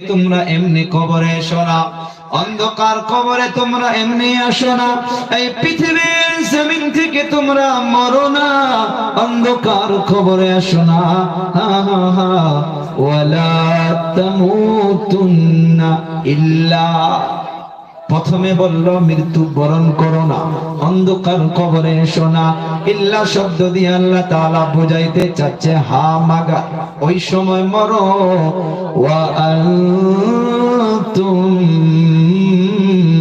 তোমরা এমনি কবরে এসো না। অন্ধকার কবরে তোমরা এমনি আসো না। এই পৃথিবীর জমিন থেকে তোমরা মরো না। অন্ধকার কবরে আসো না। ওয়ালা তামুতুন্না ইল্লা। প্রথমে বলল, মৃত্যু বরণ করো না, অন্ধকার কবরে শোনা। ইল্লা শব্দ দিয়ে আল্লাহ তাআলা বোঝাইতে চাচ্ছে, হা মাগা ওই সময় মরো। ওয়া আনতুম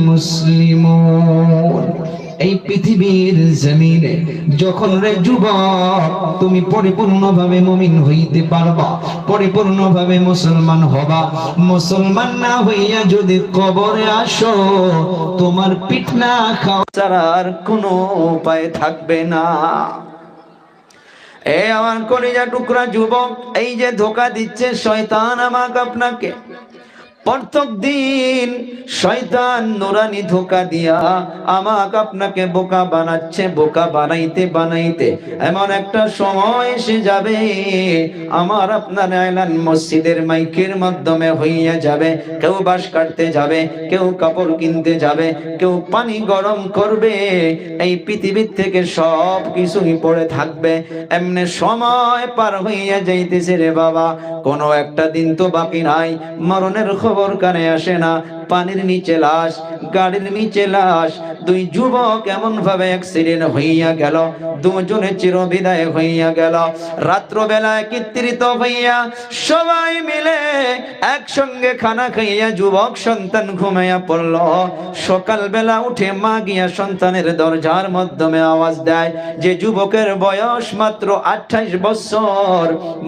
মুসলিমুন। এই পৃথিবীর জমিনে যখন রে যুবক, তুমি পরিপূর্ণভাবে মুমিন হইতে পারবা, পরিপূর্ণভাবে মুসলমান হবা। মুসলমান না হইয়া যদি কবরে আসো, তোমার পিঠ না খাওয়া ছাড়া আর কোনো উপায় থাকবে না। এ আমার কলিজা টুকরা যুবক, এই যে ধোকা দিচ্ছে শয়তান আমাকে আপনাকে। প্রত্যেক দিন শয়তান নুরানি ধোকা দিয়া আমাক আপনাকে বোকা বানাচ্ছে, বোকা বানাইতে বানাইতে। এমন একটা সময় এসে যাবে, আমার আপনার আয়লান মসজিদের মাইকের মাধ্যমে হইয়া যাবে। কেউ বাস কাটতে যাবে, কেউ কাপড় কিনতে যাবে, কেউ পানি গরম করবে। এই পৃথিবীর থেকে সব কিছুই পড়ে থাকবে। এমনি সময় পার হইয়া যাইতেছে রে বাবা। কোনো একটা দিন তো বাকি নাই। মরণের খবর কানে আসে না। পানির নিচে লাশ, গাড়ির নিচে লাশ। দুই যুবক এমন ভাবে অ্যাক্সিডেন্ট হইয়া গেল, দুজনে চির বিদায় হইয়া গেল। রাত্রবেলা একত্রিত হইয়া সবাই মিলে একসঙ্গে খানা খাইয়া যুবক সন্তান ঘুমাইয়া পড়ল। সকালবেলা উঠে মা গিয়া সন্তানের দরজার মাধ্যমে আওয়াজ দেয় যে যুবকের বয়স মাত্র আঠাইশ বছর।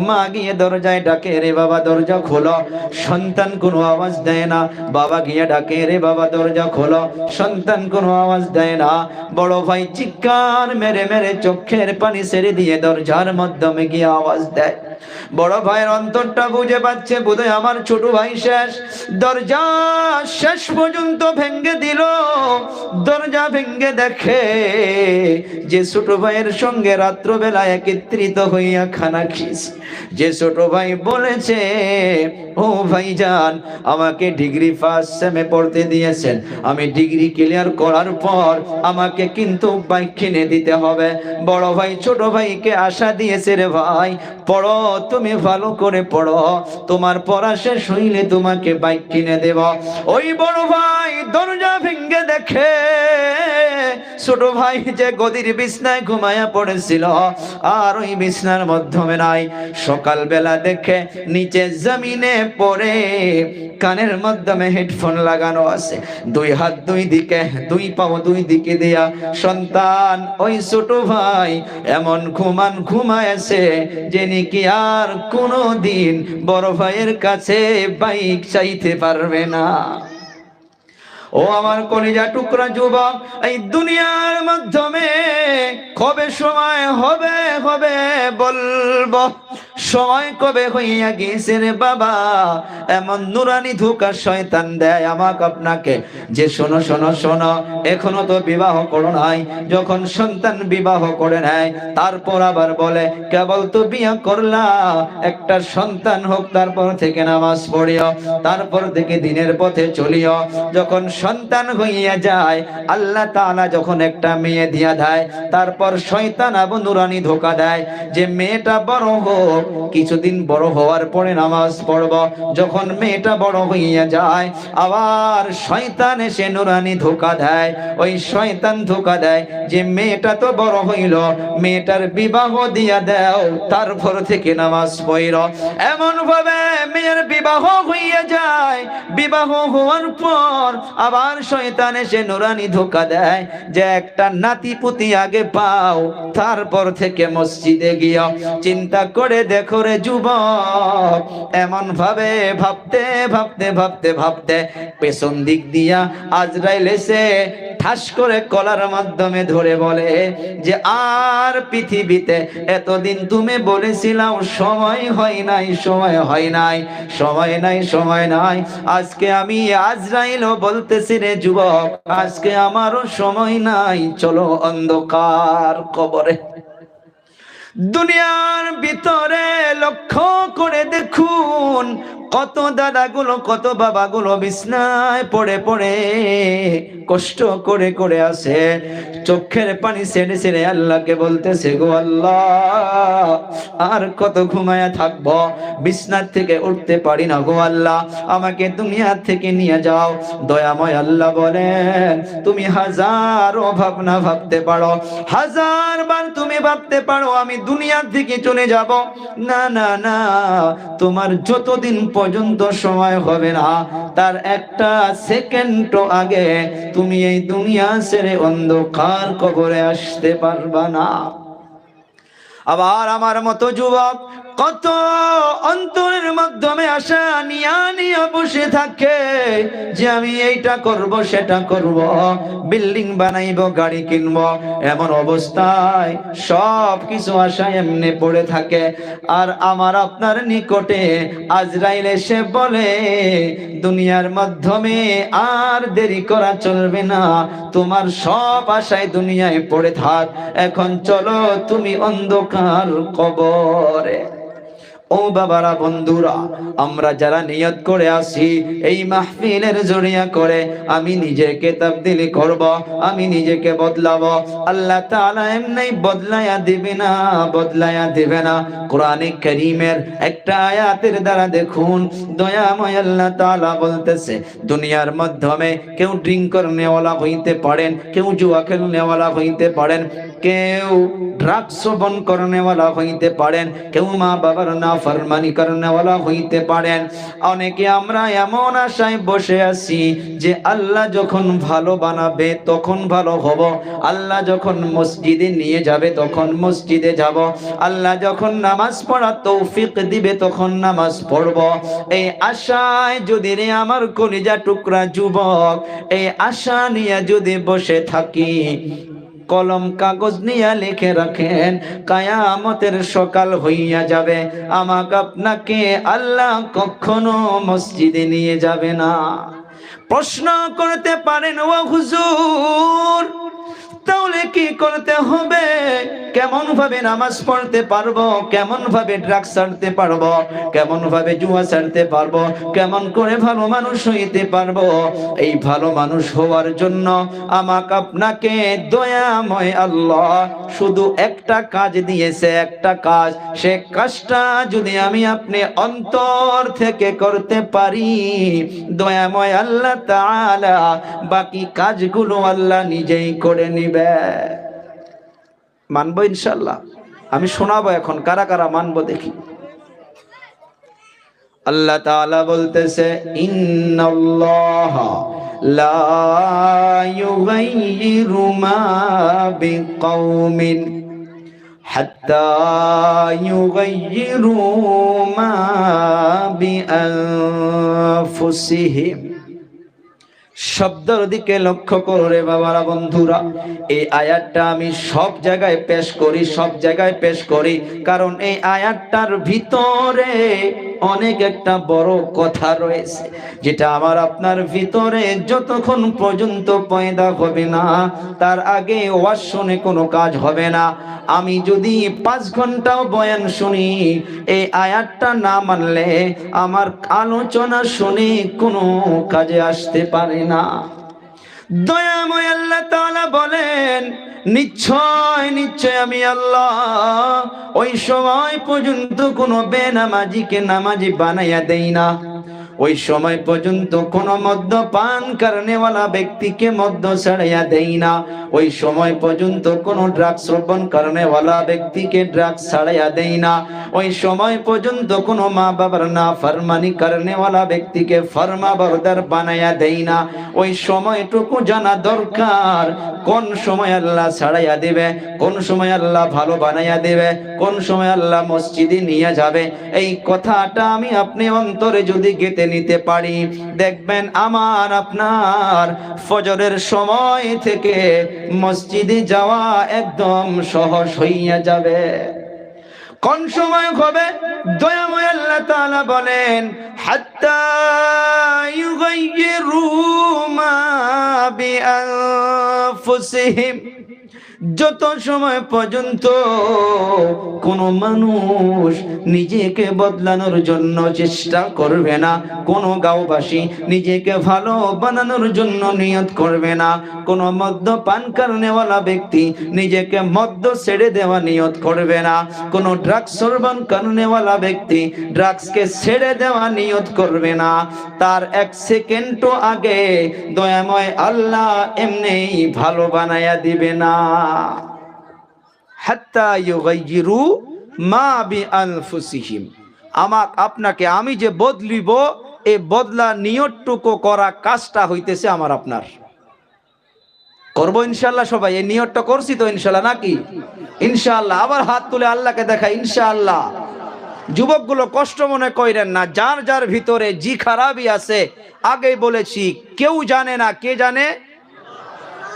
মা গিয়ে দরজায় ডাকে, রে বাবা, দরজা খোলো। সন্তান কোনো আওয়াজ দেয় না। বাবা গিয়ে ডাকে রে বাবা, দরজা খোলো। সন্তান কোনো আওয়াজ দেয় না। বড় ভাই চিৎকার মেরে মেরে চোখের পানি সেরে দিয়ে দরজার মাধ্যমে গিয়ে আওয়াজ দেয়। বড় ভাইয়ের অন্তরটা বুঝে পাচ্ছে, বোধহয় আমার ছোট ভাই শেষ। দরজা শেষ পর্যন্ত ভেঙ্গে দিল। দরজা ভেঙ্গে দেখে যে ছোট ভাইয়ের সঙ্গে রাত্রবেলা একত্রিত হইয়া খানা খিস। যে ছোট ভাই বলেছে, ও ভাইজান, আমাকে ডিগ্রি ফার্স্ট সেমে পড়তে দিয়েছেন। আমি ডিগ্রি ক্লিয়ার করার পর আমাকে কিন্তু বাইক কিনে দিতে হবে। বড় ভাই, ছোট ভাইকে আশা দিয়েছে রে ভাই, পড়ো, তুমি ভালো করে পড়ো। তোমার পড়া শেষ হইলে তোমাকে বাইক কিনে দেব। ওই বড় ভাই দরজা ভেঙ্গে দেখে, ছোট ভাই যে গদির বিছনায় ঘুমায়া পড়েছিল, আর ওই বিছনার মাধ্যমে নাই। সকালবেলা দেখে নিচে জমিনে পড়ে কানের মাধ্যমে হেডফোন লাগানো আছে। দুই হাত দুই দিকে, দুই পাও দুই দিকে দেয়া, সন্তান, ওই ছোট ভাই এমন ঘুমান ঘুমায়ছে যে নাকি আর কোনো দিন বড় ভাইয়ের কাছে বাইক চাইতে পারবে না। ও আমার কলিজা টুকরা যুবক, এই দুনিয়ার মাধ্যমে কবে সময় হবে হবে বলব? সময় কবে হইয়া গিয়েছে রে বাবা? এমন নুরানি ধোকা শয়তান দেয় আমাকে আপনাকে। যে শোনো শোনো শোনো, এখনও তো বিবাহ করো নাই। যখন সন্তান বিবাহ করে নেয়, তারপর আবার বলে, কেবল তো বিয়া করলা, একটা সন্তান হোক, তারপর থেকে নামাজ পড়িও, তারপর থেকে দিনের পথে চলিও। যখন সন্তান হইয়া যায়, আল্লাহ তাআলা যখন একটা মেয়ে দিয়া দেয়, তারপর শয়তান আবু নুরানি ধোকা দেয় যে মেয়েটা বড় হোক, কিছুদিন বড় হওয়ার পরে নামাজ পড়ব। যখন মেয়েটা বড় হইয়া যায়, আবার শয়তান এসে নুরানি ধোকা দেয়। ওই শয়তান ধোকা দেয় যে মেয়েটা তো বড় হইল, মেয়েটার বিবাহ দিয়া দেও, তারপর থেকে নামাজ পড়ল। এমন ভাবে মেয়ের বিবাহ হইয়া যায়। বিবাহ হওয়ার পর আবার শয়তান এসে নুরানি ধোকা দেয় যে একটা নাতি পুতি আগে পাও, তারপর থেকে মসজিদে গিয়া চিন্তা করে দেখো রে যুবক এমন ভাবে ভাবতে ভাবতে ভাবতে ভাবতে পেছন দিক দিয়া আজরাইল এসে ঠাস করে কলার মাধ্যমে ধরে বলে যে, আর পৃথিবীতে এতদিন তুমি বলেছিলাম সময় হয় নাই, সময় হয় নাই, সময় নাই সময় নাই, আজকে আমি আজরাইলও বলতেছি রে যুবক, আজকে আমারও সময় নাই, চলো অন্ধকার কবরে। দুনিয়ার ভিতরে লক্ষ্য করে দেখুন কত দাদাগুলো, কত বাবাগুলো বিছনায় পড়ে পড়ে কষ্ট করে করে আসে। চোখের পানি ছেড়ে ছেড়ে আল্লাহকে বলতেছে, গো আল্লাহ, আর কত ঘুমায়া থাকব? বিছনার থেকে উঠতে পারি না, গো আল্লাহ, আমাকে দুনিয়া থেকে নিয়ে যাও। দয়াময় আল্লাহ বলেন, তুমি হাজারো ভাবনা ভাবতে পারো। হাজার বার তুমি ভাবতে পারো আমি দুনিয়া থেকে চলে যাব। না না না, তোমার যতদিন পর্যন্ত সময় হবে না। তার একটা সেকেন্ড আগে তুমি এই দুনিয়া ছেড়ে অন্ধকার কবরে আসতে পারবা না। আবার আমার মতো যুবক কত অন্তরের মাধ্যমে আশা নিয়া নিয়ে বসে থাকে যে আমি এইটা করব, সেটা করব, বিল্ডিং বানাইব, গাড়ি কিনব, এমন অবস্থায় সব কিছু আশা এমনি পড়ে থাকে। আর আমার আপনার নিকটে আজরাইল এসে বলে, দুনিয়ার মাধ্যমে আর দেরি করা চলবে না, তোমার সব আশায় দুনিয়ায় পড়ে থাক। এখন চলো তুমি অন্ধকার কবরে। ও বাবারা, বন্ধুরা, আমরা যারা নিয়ত করে আসি এই মাহফিলের জড়িয়া করে আমি নিজেকে তাবদিলি করব, আমি নিজেকে বদলাবো। আল্লাহ তাআলা এমনি বদলায়া দিবে না, বদলায়া দিবে না। কোরআনে কারীমের একটা আয়াতের দ্বারা দেখুন, দয়াময় আল্লাহ তাআলা বলতেছে, দুনিয়ার মাধ্যমে কেউ ড্রিঙ্ক করনেওয়ালা হইতে পারেন, কেউ জুয়া খেলনেওয়ালা হইতে পারেন কেউ ড্রাগস সেবন করনেওয়ালা হইতে পারেন, কেউ মা বাবার না ফরমানি করনেওয়ালা হইতে পারেন। অনেকে আমরা এমন আশায় বসে আছি যে আল্লাহ যখন ভালো বানাবে তখন ভালো হব, আল্লাহ যখন মসজিদে নিয়ে যাবে তখন মসজিদে যাব, আল্লাহ যখন নামাজ পড়া তৌফিক দিবে তখন নামাজ পড়ব। এই আশায় যদি রে আমার কলিজা টুকরা যুবক, এই আশা নিয়ে যদি বসে থাকি কলম কাগজ নিয়ে লিখে রাখেন, কায়ামতের সকাল হইয়া যাবে। আমাকে আপনাকে আল্লাহ কখনো মসজিদে নিয়ে যাবে না। প্রশ্ন করতে পারেন, ও হুজুর করতে হবে? কেমন ভাবে নামাজ পড়তে পারব? কেমন ভাবে ড্রাগস ছাড়তে পারব? কেমন ভাবে জুয়া ছাড়তে পারব? কেমন করে ভালো মানুষ হইতে পারব? এই ভালো মানুষ হওয়ার জন্য আমাকে আপনাকে দয়াময় আল্লাহ শুধু একটা কাজ দিয়েছে, একটা কাজ। সে কাজটা যদি আমি আপনি অন্তর থেকে করতে পারি, দয়াময় আল্লাহ তাআলা বাকি কাজগুলো আল্লাহ নিজেই করে নিবে। মানবো ইনশাল্লাহ আমি শোনাবো এখন, কারা কারা মানবো দেখি। আল্লাহ তাআলা বলতেছে, ইন্নাল্লাহ লা ইউগাইয়িরু মা শব্দের দিকে লক্ষ্য করো রে বাবারা বন্ধুরা। এই আয়াতটা আমি সব জায়গায় পেশ করি, সব জায়গায় পেশ করি। কারণ এই আয়াতটার ভিতরে অনেক একটা বড় কথা রয়েছে, যেটা আমার আপনার ভিতরে যতক্ষণ পর্যন্ত পয়দা হবে না, তার আগে ওয়াজ শুনে কোনো কাজ হবে না। আমি যদি পাঁচ ঘন্টাও বয়ান শুনি, এই আয়াতটা না মানলে আমার আলোচনা শুনে কোনো কাজে আসতে পারে না। দয়াময় আল্লাহ তাআলা বলেন, নিশ্চয় নিশ্চয় আমি আল্লাহ। ওই সময় পর্যন্ত কোনো বেনামাজিকে নামাজি বানাইয়া দেই না। ওই সময় পর্যন্ত কোনো মদ্য পান কারণেওয়ালা ব্যক্তিকে মদ্য ছাড়াইয়া দেই না। ওই সময় পর্যন্ত কোনো ড্রাগস সেবন কারণেওয়ালা ব্যক্তিকে ড্রাগস ছাড়াইয়া দেই না। ওই সময় পর্যন্ত কোনো মা বাবার না ফরমানি কারণেওয়ালা ব্যক্তিকে ফরমা বরদার বানাইয়া দেই না। ওই সময়টুকু জানা দরকার, কোন সময় আল্লাহ ছাড়াইয়া দিবে, কোন সময় আল্লাহ ভালো বানাইয়া দেবে, কোন সময় আল্লাহ মসজিদে নিয়ে যাবে। এই কথাটা আমি আপনি অন্তরে যদি গেতে নিতে পারি। দেখবেন আমার আপনার ফজরের সময় থেকে মসজিদে যাওয়া একদম সহজ হইয়া যাবে। কোন সময় হবে? দয়াময় বলেন, হাত্তা ইউগাইয়িরু মা যত সময় পর্যন্ত কোন মানুষ নিজেকে বদলানোর জন্য চেষ্টা করবে না, কোন গাঁওবাসী নিজেকে ভালো বানানোর জন্য নিয়ত করবে না, কোন মদ্যপান কারণেওয়ালা ব্যক্তি নিজেকে মদ্য ছেড়ে দেওয়া নিয়ত করবে না, কোন ড্রাগস সরবান কারণেওয়ালা ব্যক্তি ড্রাগসকে ছেড়ে দেওয়া নিয়ত করবে না। তার এক সেকেন্ডও আগে দয়াময় আল্লাহ এমনি ভালো বানায়া দিবে না। হাত্তা ইউগাইয়িরু মা বিআনফুসিহিম। আমাক আপনাকে আমি যে বদলিব এই বদলা নিয়তটুকু করা কাজটা হইতেছে আমার আপনার। করব ইনশাল্লাহ সবাই, এই নিয়তটা করছি তো ইনশাল্লাহ নাকি? ইনশাআল্লাহ, আবার হাত তুলে আল্লাহকে দেখা ইনশাআল্লাহ। যুবকগুলো কষ্ট মনে কইরেন না, যার যার ভিতরে জি খারাপই আছে আগে বলেছি, কেউ জানে না কে জানে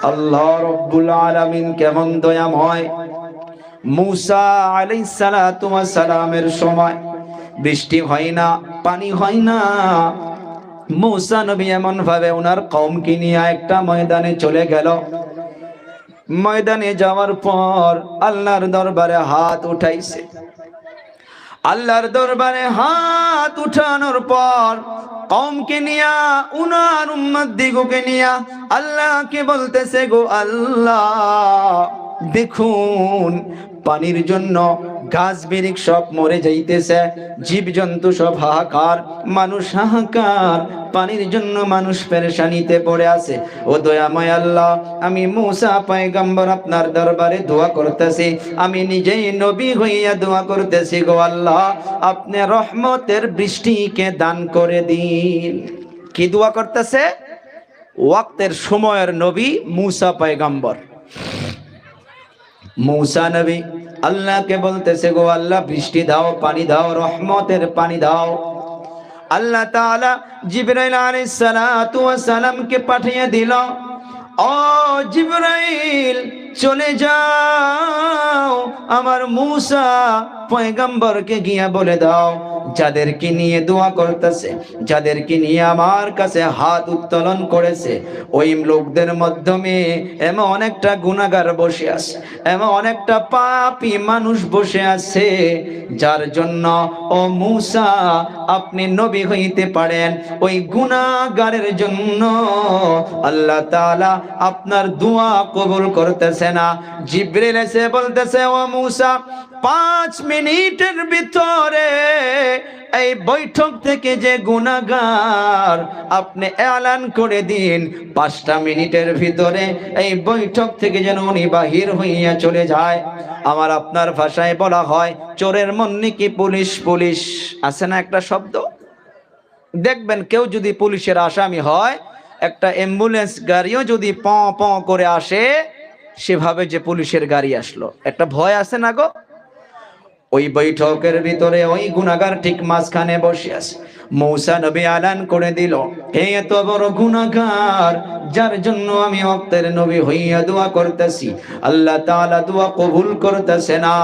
আল্লাহ রব্বুল আলামিন কেমন দয়াময়। মুসা আলাইহিস সালাতু ওয়াস সালামের সময় বৃষ্টি হয় না, পানি হয় না। মুসা নবী এমন ভাবে ওনার কওমকে নিয়ে একটা ময়দানে চলে গেল। ময়দানে যাওয়ার পর আল্লাহর দরবারে হাত উঠাইছে। আল্লাহর দরবারে হাত উঠানোর পর কমকে নিয়া উনার উম্মত দিগুকে নিয়া আল্লাহকে বলতেছে গো আল্লাহ দেখুন পানির জন্য গাছ বিরিক সব মরে যাইতেছে জীব জন্তু সব হাহাকার, মানুষ হাহাকার, পানির জন্য মানুষ পেরেশানিতে পড়ে আছে। ও দয়াময় আল্লাহ, আমি মুসা পয়গম্বর আপনার দরবারে দোয়া করতেছি, আমি নিজেই নবী হইয়া দোয়া করতেছি গো আল্লাহ, আপনি রহমতের বৃষ্টিকে দান করে দিন। কি দোয়া করতেছে? ওয়াক্তের সময়ের নবী মুসা পয়গম্বর। মৌসা নবী, আল্লাহকে বলতেছে গো আল্লাহ, বৃষ্টি দাও, পানি দাও, রহমতের পানি দাও। আল্লাহ তাআলা জিবরাইল আলাইহিস সালাতু ওয়াস সালামকে পাঠিয়ে দিল, ও জিবরাইল, চলে যাও, আমার মূসা পয়গম্বরকে গিয়া বলে দাও। যাদেরকে নিয়ে দোয়া করতেছে, যাদেরকে নিয়ে আমার কাছে হাত উত্তোলন করেছে, ওই লোকদের মাধ্যমে এমন অনেকটা গুণাগার বসে আছে, এমন অনেকটা পাপী মানুষ বসে আছে, যার জন্য, ও মুসা, আপনি নবী হইতে পারেন, ওই গুণাগারের জন্য আল্লাহ তাআলা আপনার দোয়া কবুল করতেছে না। জিব্রিল এসে বলতেছে, ও মুসা পাঁচ মিনিটের ভিতরে এই বৈঠক থেকে যে গুণাগার আপনি এলান করে দিন, পাঁচটা মিনিটের ভিতরে এই বৈঠক থেকে যেন উনি বাহির হইয়া চলে যায়। আমার আপনার ভাষায় বলা হয়, চোরের মন কি পুলিশ পুলিশ। আছে না একটা শব্দ? দেখবেন কেউ যদি পুলিশের আসামি হয়, একটা অ্যাম্বুলেন্স গাড়িও যদি প প করে আসে, সেভাবে যে পুলিশের গাড়ি আসলো। একটা ভয় আছে না গো? ওই বৈঠকের ভিতরে ওই গুনাগার ঠিক মাঝখানে বসে আছে। মৌসা নবী আলান করে দিল, হে এত বড় গুনাগার যার জন্য আমি অক্তের নবী হইয়া দোয়া করতেছি। আল্লাহ তাআলা দোয়া কবুল করতেছে না।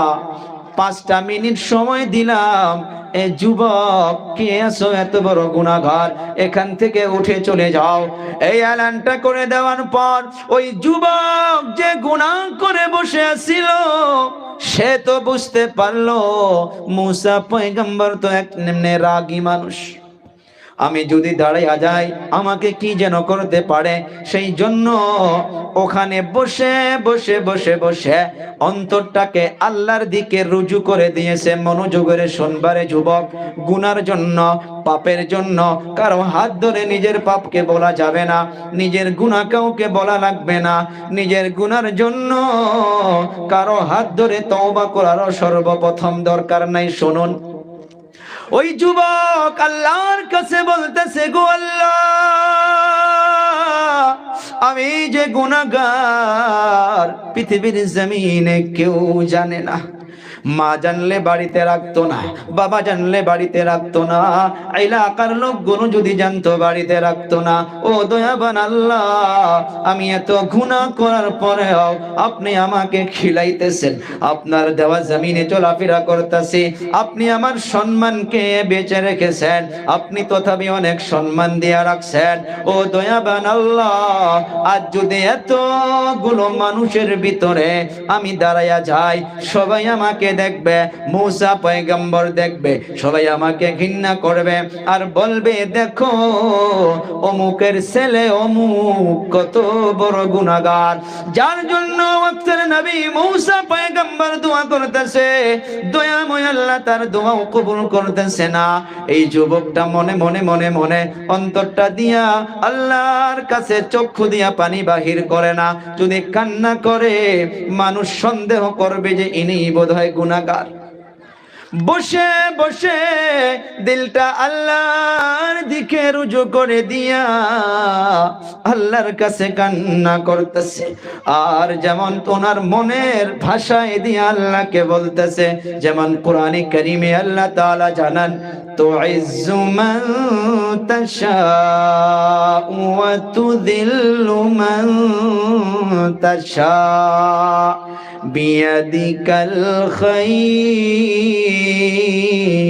পাঁচটা মিনিট সময় দিলাম। এ যুবক, কে আছো? এত বড় গুণাঘর এখান থেকে উঠে চলে যাও। এই অ্যালানটা করে দেওয়ার পর ওই যুবক যে গুণা করে বসে আসিল সে তো বুঝতে পারল, মুসা পয়গম্বর তো এক নিম্নে রাগী মানুষ। আমি যদি দাঁড়াইয়া যাই, আমাকে কি যেন করতে পারে? সেই জন্য ওখানে বসে বসে বসে বসে অন্তরটাকে আল্লাহর দিকে রুজু করে দিয়েছে মনোযোগের সোনবারে যুবক। গুনার জন্য, পাপের জন্য কারও হাত ধরে নিজের পাপকে বলা যাবে না। নিজের গুণা কাউকে বলা লাগবে না। নিজের গুনার জন্য কারও হাত ধরে তওবা করারও সর্বপ্রথম দরকার নাই। শুনুন। ওই যুবক আল্লাহর কাছে বলতেছে, গো আল্লাহ, আমি যে গুনাহগার, পৃথিবীর জমিনে কেউ জানে না। মা জানলে বাড়িতে রাখতো না, বাবা জানলে বাড়িতে রাখতো না, এলাকার লোকগুলো যদি জানতো বাড়িতে রাখতো না, ও দয়াবান আল্লাহ, আমি এত গুনাহ করার পরেও আপনি আমাকে খিলাইতেছেন, আপনার দেওয়া জমিনে চলাফেরা করতেছি, আপনি আমার সম্মানকে বেঁচে রেখেছেন, আপনি তথাপি অনেক সম্মান দিয়ে রাখছেন, ও দয়াবান আল্লাহ, আজ যদি এতগুলো মানুষের ভিতরে আমি দাঁড়াইয়া যাই, সবাই আমাকে দেখবে, মুসা পয়গম্বর দেখবে, সবাই আমাকে ঘৃণা করবে আর বলবে, দেখো, অমুকের ছেলে অমুক কত বড় গুনাহগার। যার জন্য নবী মুসা পয়গম্বর দোয়া করতেছে। দয়াময় আল্লাহ তার দোয়াও কবুল করতেছে না। এই যুবকটা মনে মনে মনে মনে অন্তরটা দিয়া আল্লাহর কাছে চক্ষু দিয়া পানি বাহির করে না। যদি কান্না করে, মানুষ সন্দেহ করবে যে ইনি বোধহয় গুনাহগার। বসে বসে দিলটা আল্লাহর দিকে রুজু করে দিয়া আল্লাহর কাছে কান্না করতেছে। আর যেমন তোনার মনের ভাষায় দিয়া আল্লাহকে বলতেছে, যেমন কোরআনে করিমে আল্লাহ তাআলা জানান তো মান তাশা ওয়া তুযিল্লু মান তাশা بيدك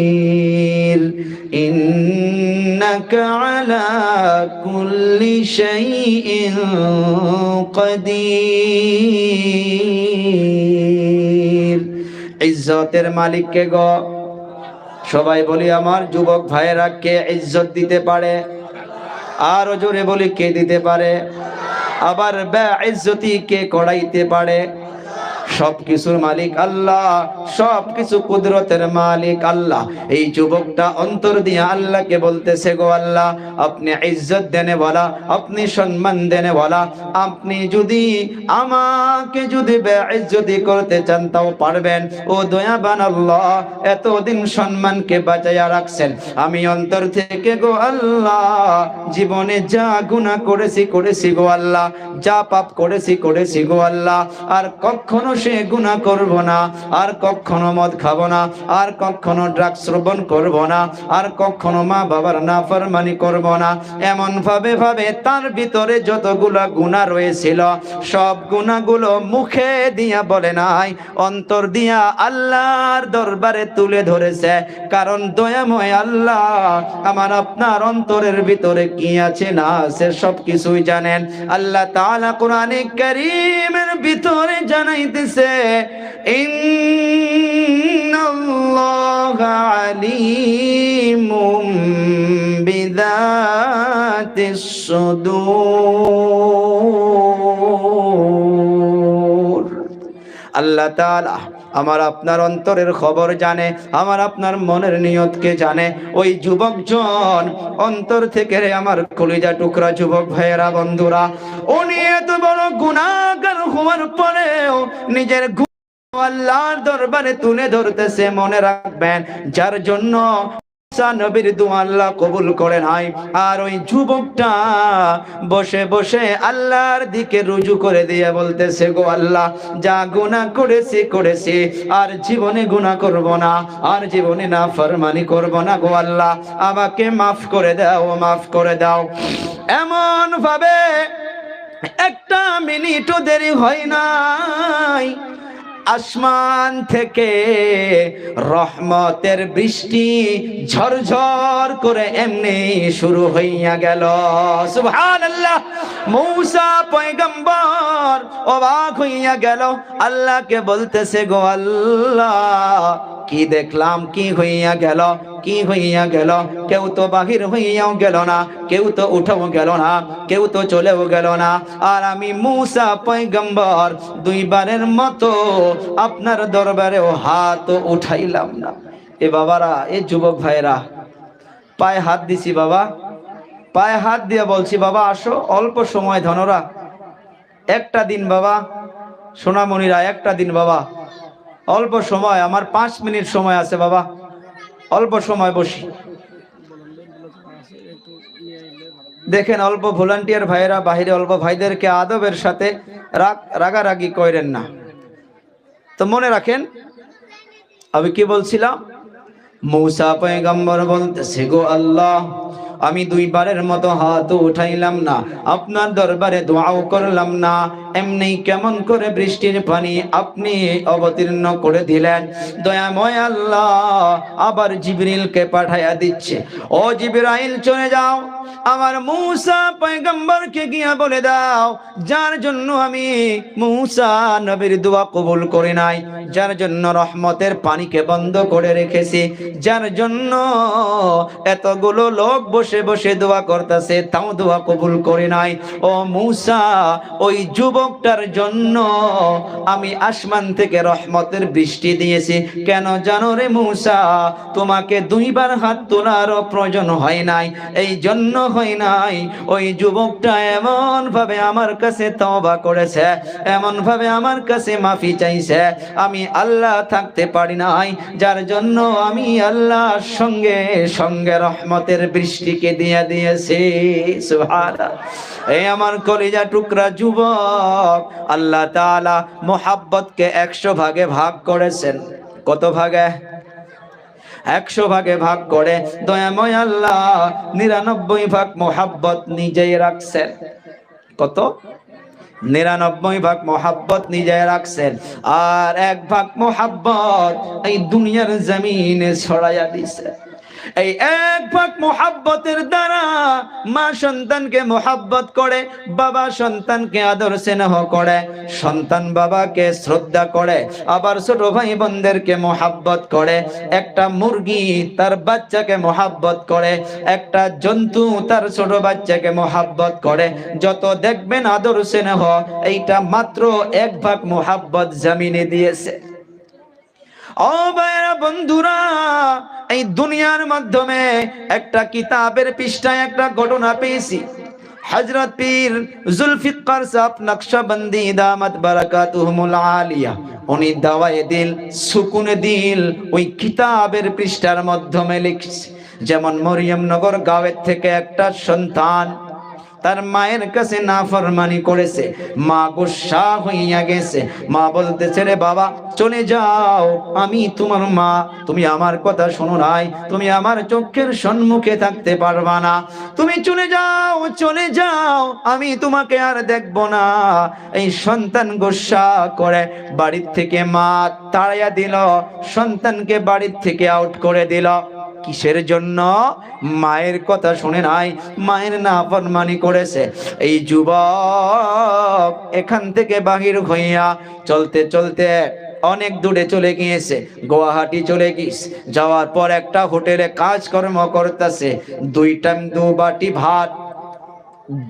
الخير إنك على كل شيء قدير ইজ্জতের মালিককে গো সবাই বলি আমার যুবক ভাইয়েরা কে ইজ্জত দিতে পারে আরো জোরে বলি কে দিতে পারে আবার বে ইজ্জতি কে কড়াইতে পারে সবকিছুর মালিক আল্লাহ, সবকিছু কুদরতের মালিক আল্লাহ। এই যুবকটা অন্তর দিয়ে আল্লাহকে বলতেছে, গো আল্লাহ, আপনি ইজ্জত দেনে বলা, আপনি সম্মান দেনে বলা, আপনি যদি আমাকে যদি বেইজ্জতি করতে চান, তাও পারবেন। ও দয়াবান আল্লাহ, এতদিন সম্মানকে বাঁচাইয়া রাখছেন। আমি অন্তর থেকে, গো আল্লাহ, জীবনে যা গুনাহ করেছি করেছি, গো আল্লাহ। যা পাপ করেছি করেছি, গো আল্লাহ। আর কখনো সে গুণা করব না, আর কখনো মদ খাব না, আর কখনো ড্রাগস শ্রবণ করব না, আর কখনো মা বাবার না ফরমানি করব না। এমন ভাবে ভাবে তার ভিতরে যতগুলো গুণা রয়েছিল, সব গুণাগুলো মুখে দিয়া বলে নাই, অন্তর দিয়া আল্লাহর দরবারে তুলে ধরেছে। কারণ দয়াময় আল্লাহ আমার আপনার অন্তরের ভিতরে কি আছে না আছে সব কিছুই জানেন। আল্লাহ তাআলা কোরআনে কারীমের ভিতরে জানাইতেছে ইন্নাল্লাহা আলিমুম বিযাতিস সুদূর। আল্লাহ তাআলা আমার আপনার অন্তরের খবর জানে, আমার আপনার মনের নিয়তকে জানে। ওই যুবকজন অন্তর থেকে রে আমার কলিজা টুকরা যুবক ভাইয়েরা, বন্ধুরা, উনি এত বড় গুণাগার হওয়ার পরেও নিজের আল্লাহর দরবারে তুলে ধরতেছে, মনে রাখবেন, যার জন্য মুসা নবীর দোয়া আল্লাহ কবুল করে নাই। আর ওই যুবকটা বসে বসে আল্লাহর দিকে রুজু করে দিয়ে বলতেছে, গো আল্লাহ, যা গুনাহ করেছি করেছি। আর জীবনে গুনাহ করব না, আর জীবনে না ফরমানি করব না, গো আল্লাহ। আমাকে মাফ করে দাও, মাফ করে দাও। এমন ভাবে একটা মিনিটও দেরি হয় নাই। আসমান থেকে রহমতের বৃষ্টি ঝরঝর করে এমনি শুরু হইয়া গেল। সুবহানাল্লাহ। মূসা পয়গম্বর অবাক হইয়া গেল। আল্লাহকে বলতেছে গো আল্লাহ কি দেখলাম, কি হইয়া গেল, কি হইয়া গেল? কেউ তো বাহির হইয়াও গেল না, কেউ তো উঠাও গেল না, কেউ তো চলেও গেল না। আর আমি মুসা পয়গম্বর, দুইবারের মতো আপনার দরবারেও হাত উঠাইলাম না। এ বাবারা, এ যুবক ভাইরা, পায়ে হাত দিছি বাবা। পায়ে হাত দিয়ে বলছি, বাবা, আসো, অল্প সময় ধনরা। একটা দিন বাবা, সোনামণিরা, একটা দিন বাবা। অল্প সময়, আমার পাঁচ মিনিট সময় আছে বাবা। অল্প সময় বসি। দেখেন, অল্প ভলান্টিয়ার ভাইয়েরা, বাহিরে অল্প ভাইদেরকে আদবের সাথে রাগ রাগারাগি করেন না। তো মনে রাখেন, আমি কি বলছিলাম? মৌসা পয়গম্বর বলতেছে, গো আল্লাহ, আমি দুইবারের মতো হাত উঠাইলাম না, আপনার দরবারে দোয়াও করলাম না এমনি কেমন করে বৃষ্টির পানি আপনি অবতীর্ণ করে দিলেন? দয়াময় আল্লাহ, আবার জিবরিলকে পাঠাইয়া দিচ্ছে। ও জিবরাইল, চলে যাও। আমার মূসা পয়গম্বরকে গিয়া বলে দাও, যার জন্য আমি মূসা নবীর দোয়া কবুল করি নাই, যার জন্য রহমতের পানিকে বন্ধ করে রেখেছি, যার জন্য এতগুলো লোক বসে বসে দোয়া করতেছে, তাও দোয়া কবুল করে নাই। ও মূসা, ওই যুবকটার জন্য আমি আসমান থেকে রহমতের বৃষ্টি দিয়েছি। কেন জানো রে মূসা? তোমাকে দুইবার হাত তোলারও প্রয়োজন হয় নাই। এই জন্য হয় নাই। ওই যুবকটা এমন ভাবে আমার কাছে তওবা করেছে এমন ভাবে আমার কাছে মাফি চাইছে। আমি আল্লাহ থাকতে পারি নাই। যার জন্য আমি আল্লাহর সঙ্গে সঙ্গে রহমতের বৃষ্টিকে দিয়ে দিয়েছি। সুবহানাল্লাহ। এই আমার কলিজা টুকরা যুবক আল্লাহ তাআলা মোহাব্বতকে একশো ভাগে ভাগ করেছেন। কত ভাগে? একশো ভাগে ভাগ করে দয়াময় আল্লাহ নিরানব্বই ভাগ মোহাব্বত নিজেই রাখছেন। কত? নিরানব্বই ভাগ মোহাব্বত নিজে রাখছেন। আর এক ভাগ মোহাব্বত এই দুনিয়ার জমিনে ছড়াইয়া দিছে। এই এক ভাগ মোহাব্বতের দ্বারা মা সন্তানকে মোহাব্বত করে, বাবা সন্তানকে আদর স্নেহ করে, সন্তান বাবাকে শ্রদ্ধা করে, আবার ছোট ভাই বোনদেরকে মোহাব্বত করে, একটা মুরগি তার বাচ্চাকে মোহাব্বত করে, একটা জন্তু তার ছোট বাচ্চাকে মোহাব্বত করে। যত দেখবেন আদর স্নেহ, এইটা মাত্র এক ভাগ মোহাব্বত জামিনে দিয়েছে। ও ভাইরা বন্ধুরা, এই দুনিয়ার মাধ্যমে একটা কিতাবের পৃষ্ঠায় একটা ঘটনা পেয়েছি। হযরত পীর জুলফিকার সাহেব নকশবন্দি দামাত বারাকাতুহুমুল আলিয়া, উনি দাওয়ায়ে দিল, সুকুনে দিল, ওই কিতাবের পৃষ্ঠার মাধ্যমে লিখছে। যেমন মরিয়মনগর গাঁয়ের থেকে একটা সন্তান তার মায়ের কাছে না ফরমানি করেছে। মা গুসা হইয়া গেছে। মা বলতেছে, রে বাবা, চলে যাও। আমি তোমার মা। তুমি আমার কথা শোনো নাই। তুমি আমার চোখের সম্মুখে থাকতে পারবা না। তুমি চলে যাও চলে যাও। আমি তোমাকে আর দেখব না। এই সন্তান গোসা করে বাড়ির থেকে মা তাড়াইয়া দিল। সন্তানকে বাড়ির থেকে আউট করে দিল। কিসের জন্য? মায়ের কথা শুনে নাই। মায়ের না ফরমানি করেছে। এই যুবক এখান থেকে বাহির হইয়া চলতে চলতে অনেক দূরে চলে গিয়েছে। গুয়াহাটি চলে গিয়েছে যাওয়ার পর একটা হোটেলে কাজকর্ম করতেছে। দুই টাইম দু বাটি ভাত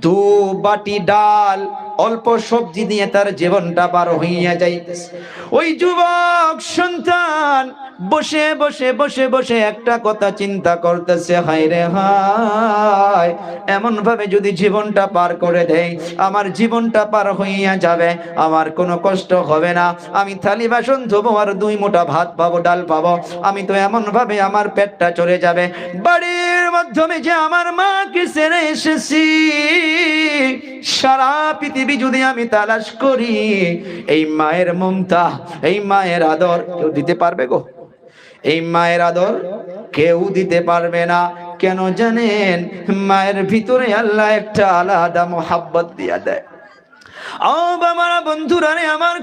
দু বাটি ডাল, অল্প সবজি দিয়ে তার জীবনটা পার হইয়া যাইতেছে। ওই যুবক সন্তান বসে বসে বসে বসে একটা কথা চিন্তা করতেছে, হায় রে হায় এমন ভাবে যদি জীবনটা পার করে দেয় আমার জীবনটা পার হইয়া যাবে, আমার কোনো কষ্ট হবে না। আমি থালি বাসন ধোবো আর দুই মোটা ভাত পাবো, ডাল পাবো। আমি তো এমন ভাবে আমার পেটটা চলে যাবে। মাধ্যমে যে আমার মাকে ছেড়ে এসেছি। সারা পৃথিবী যদি আমি তালাশ করি, এই মায়ের মমতা, এই মায়ের আদর কেউ দিতে পারবে গো? এই মায়ের আদর কেউ দিতে পারবে না। কেন জানেন, মায়ের ভিতরে আল্লাহ একটা আলাদা মোহাব্বত দিয়া দেয়। আমার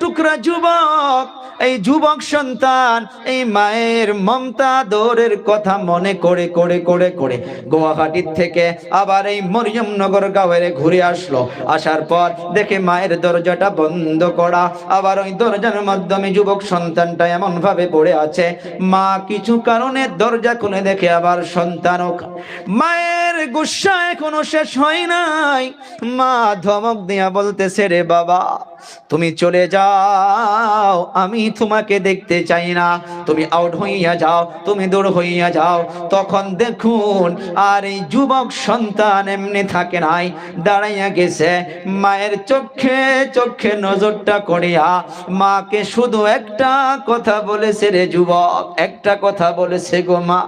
টুকরা যুবক, এই যুবক সন্তান, এই মায়ের মমতা দৌড়ের কথা মনে করে করে করে করে গুয়াহাটির থেকে আবার এই গাঁয়ের ঘুরে আসলো। আসার পর দেখে মায়ের দরজাটা বন্ধ করা, আবার ওই দরজার মাধ্যমে যুবক সন্তানটা এমন ভাবে পড়ে আছে। মা কিছু কারণে দরজা খুলে দেখে আবার সন্তানও মায়ের গুসা এখনও শেষ হয় নাই। মা ধমক দিয়া বলতেছে রে বাবা, তুমি চলে যাও, আমি তোমাকে দেখতে চাই না। তুমি আউট হইয়া যাও, তুমি দূর হইয়া যাও। তখন দেখুন, আর এই যুবক সন্তান এমনি থাকে নাই। দাঁড়াইয়া গেছে, মায়ের চোখে চোখে নজরটা করিয়া, মাকে শুধু একটা কথা বলেছে রে যুবক, একটা কথা বলেছে গো মা।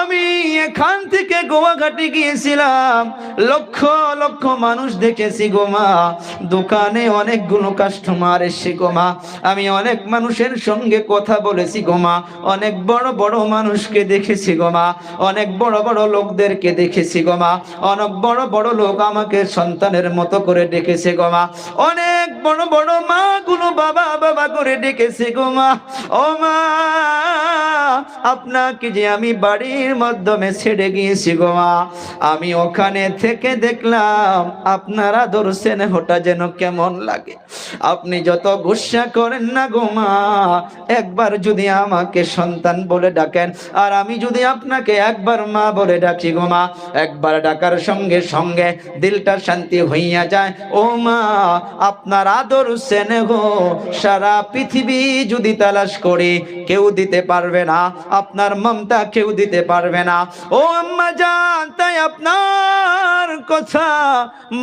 আমি এখান থেকে গোয়াঘাটে গিয়েছিলাম। লক্ষ লক্ষ মানুষ দেখেছি গোমা দোকানে অনেকগুলো কাস্টমার এসে গোমা আমি অনেক মানুষের সঙ্গে কথা বলেছি গোমা অনেক বড় বড় মানুষকে দেখেছি গোমা অনেক বড় বড় লোকদেরকে দেখেছি গোমা অনেক বড় বড় লোক আমাকে সন্তানের মতো করে ডেকেছে গোমা অনেক বড় বড় মা গুলো বাবা বাবা করে ডেকেছে গোমা ও মা, আপনাকে যে আমি বাড়ির মাধ্যমে ছেড়ে গিয়েছি গোমা আমি ওখানে থেকে দেখলাম আপনারা ধরছেন হোটা যেন কেমন লাগে। আপনি যত গুসা করেন না গোমা একবার যদি আমাকে সন্তান বলে ডাকেন, আর আমি যদি আপনাকে একবার মা বলে ডাকি গোমা একবার ডাকার সঙ্গে সঙ্গে দিলটা শান্তি হইয়া যায়। ও মা, আপনার আদর স্নেহ সারা পৃথিবী যদি তালাশ করি, কেউ দিতে পারবে না। আপনার মমতা কেউ দিতে পারবে না। ও আম্মা জান, তাই আপনার কথা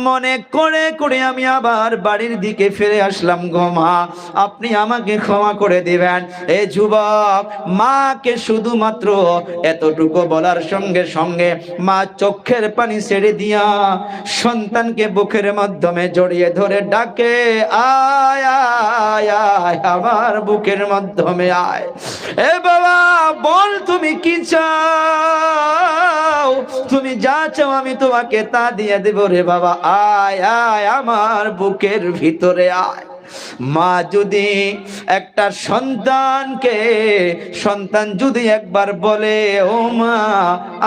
মনে করে করে আমি আবার বাড়ির দিকে ফিরে আসলাম গো মা। আপনি আমাকে ক্ষমা করে দিবেন। এ যুবক, মাকে শুধুমাত্র এতটুকু বলার সঙ্গে সঙ্গে মা চোখের পানি ছেড়ে দিয়া সন্তানকে বুকের মাধ্যমে জড়িয়ে ধরে ডাকে, আয় আয় আয়, আমার বুকের মাধ্যমে আয়। এ বাবা, বল তুমি কি চাও? তুমি যা চাও আমি তোমাকে তা দিয়ে দেব রে বাবা। আয় আয়, আমার বুকের ভিতরে আয়। মা যদি একটা সন্তানকে সন্তান যদি একবার বলে, ও মা,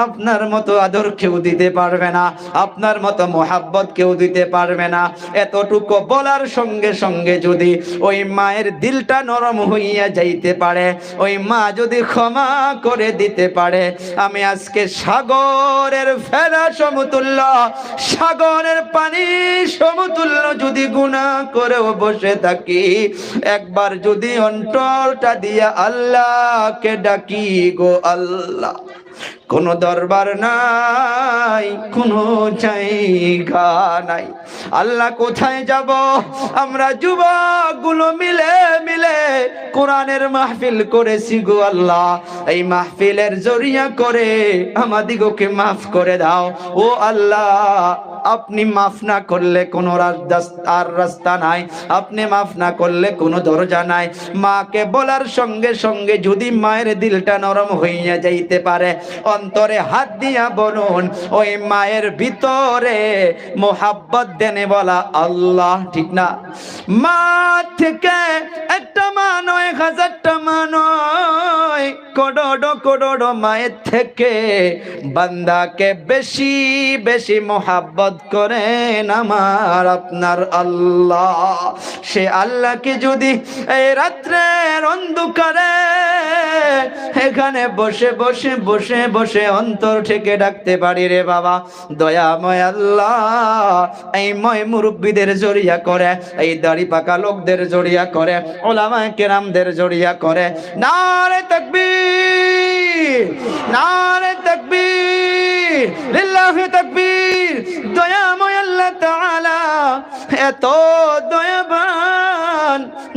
আপনার মতো আদর কেউ দিতে পারবে না, আপনার মতো মোহাব্বত কেউ দিতে পারবে না। এতটুকু বলার সঙ্গে সঙ্গে যদি ওই মায়ের দিলটা নরম হইয়া যাইতে পারে, ওই মা যদি ক্ষমা করে দিতে পারে, আমি আজকে সাগরের ফেরা সমতুল্য, সাগরের পানি সমতুল্য যদি গুণা করেও বসে থাকি। একবার যদি অন্তরটা দিয়া আল্লাহকে ডাকি গো আল্লাহ, কোন দরবার নাই, কোন জায়গা নাই। আল্লাহ, কোথায় যাব? আমরা যুবকগুলো মিলে মিলে কোরআনের মাহফিল করেছি গো আল্লাহ। এই মাহফিলের জরিয়া করে আমাদিগকে মাফ করে দাও। ও আল্লাহ আপনি মাফ না করলে কোনো আর রাস্তা নাই। আপনি মাফ না করলে কোনো দরজা নাই। মাকে বলার সঙ্গে সঙ্গে যদি মায়ের দিলটা নরম হইয়া যাইতে পারে, অন্তরে হাত দিয়া বলুন, ওই মায়ের ভিতরে মোহাব্বত দেনে বলা আল্লাহ ঠিক না। মা থেকে একটা মা নয়, হাজারটা মা নয়। কোডোডো কোডোডো মায়ের থেকে বান্দাকে বেশি বেশি মোহাব্বত করেন আমার আপনার আল্লাহ। সে আল্লাহকে যদি এই রাত্রের অন্ধকারে এখানে বসে বসে বসে বসে অন্তর থেকে ডাকতে পারি রে বাবা। দয়াময় আল্লাহ, এই ময় মুরব্বীদের জড়িয়া করে, এই দাড়ি পাকা লোকদের জড়িয়া করে, ওলামায় কেরামদের জড়িয়া করে। নারে তাকবীর! নারে তকবীর লিল্লাহি তকবীর দয়াময় আল্লাহ তাআলা এত দয়াবান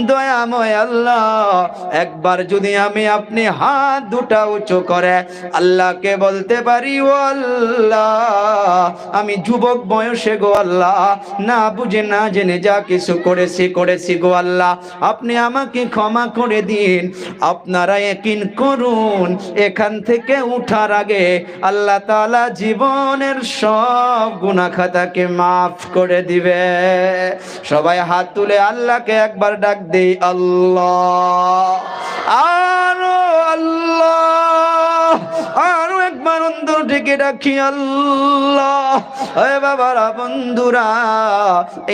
দয়াময় আল্লাহ। একবার যদি আমি আপনি হাত দুটা উঁচু করে আল্লাহকে বলতে পারি, ও আল্লাহ, আমি যুবক বয়সে গো আল্লাহ, না বুঝে না জেনে যা কিছু করেছি করেছি গো আল্লাহ। আপনি আমাকে ক্ষমা করে দিন। আপনারা একিন করুন। এখান থেকে উঠার আগে আল্লাহ তাআলা জীবনের সব গুনাহ খাতাকে মাফ করে দিবে। সবাই হাত তুলে আল্লাহকে একবার ডাক দেই আল্লাহ। আরও আল্লাহ আরও একবার থেকে ডাকি আল্লাহ। এ বাবারা বন্ধুরা,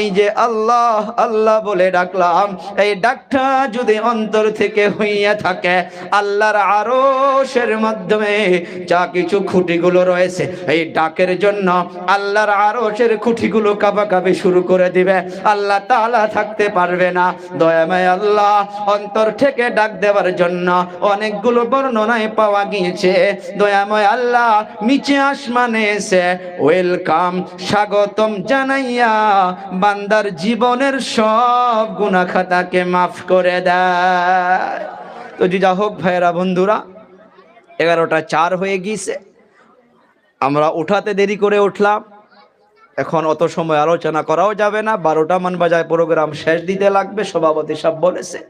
এই যে আল্লাহ আল্লাহ বলে ডাকলাম, এই ডাকটা যদি অন্তর থেকে হইয়া থাকে, আল্লাহর আরশের মাধ্যমে যা কিছু খুঁটিগুলো রয়েছে, এই ডাকের জন্য আল্লাহর আরশের খুঁটিগুলো কাবাকাবি শুরু করে দিবে। আল্লাহ তাআলা থাকতে পারবে না। দয়াময় আল্লাহ, অন্তর থেকে ডাক দেওয়ার জন্য অনেকগুলো বর্ণনায় পাওয়া গিয়েছে। দয়াময় আল্লাহ নিচে আসমানে এসে, ওয়েলকাম, স্বাগতম জানাইয়া, বান্দার জীবনের সব গুনাহ খাতাকে মাফ করে দেয়। তো যা হোক ভাইয়েরা, বন্ধুরা, এগারোটা চার হয়ে গিয়েছে। আমরা উঠাতে দেরি করে উঠলাম। এখন অত সময় আলোচনা করাও যাবে না। বারোটা মান বাজায় প্রোগ্রাম শেষ দিতে লাগবে, সভাপতি সব বলেছে।